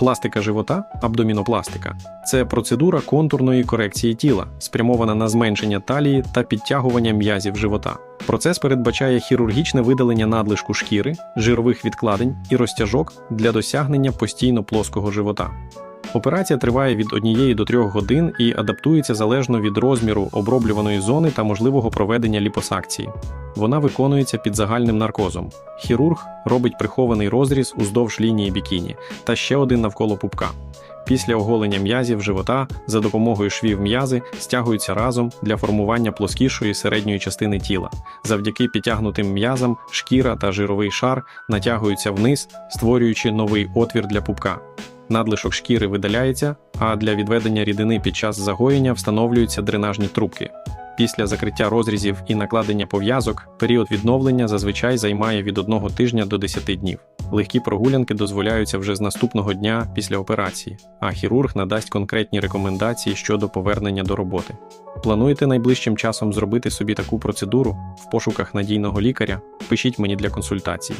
Пластика живота, абдомінопластика це процедура контурної корекції тіла, спрямована на зменшення талії та підтягування м'язів живота. Процес передбачає хірургічне видалення надлишку шкіри, жирових відкладень і розтяжок для досягнення постійно плоского живота. Операція триває від 1 до 3 годин і адаптується залежно від розміру оброблюваної зони та можливого проведення ліпосакції. Вона виконується під загальним наркозом. Хірург робить прихований розріз уздовж лінії бікіні та ще один навколо пупка. Після оголення м'язів живота за допомогою швів м'язи стягуються разом для формування плоскішої середньої частини тіла. Завдяки підтягнутим м'язам шкіра та жировий шар натягуються вниз, створюючи новий отвір для пупка. Надлишок шкіри видаляється, а для відведення рідини під час загоєння встановлюються дренажні трубки. Після закриття розрізів і накладення пов'язок період відновлення зазвичай займає від одного тижня до 10 днів. Легкі прогулянки дозволяються вже з наступного дня після операції, а хірург надасть конкретні рекомендації щодо повернення до роботи. Плануєте найближчим часом зробити собі таку процедуру в пошуках надійного лікаря? Пишіть мені для консультації.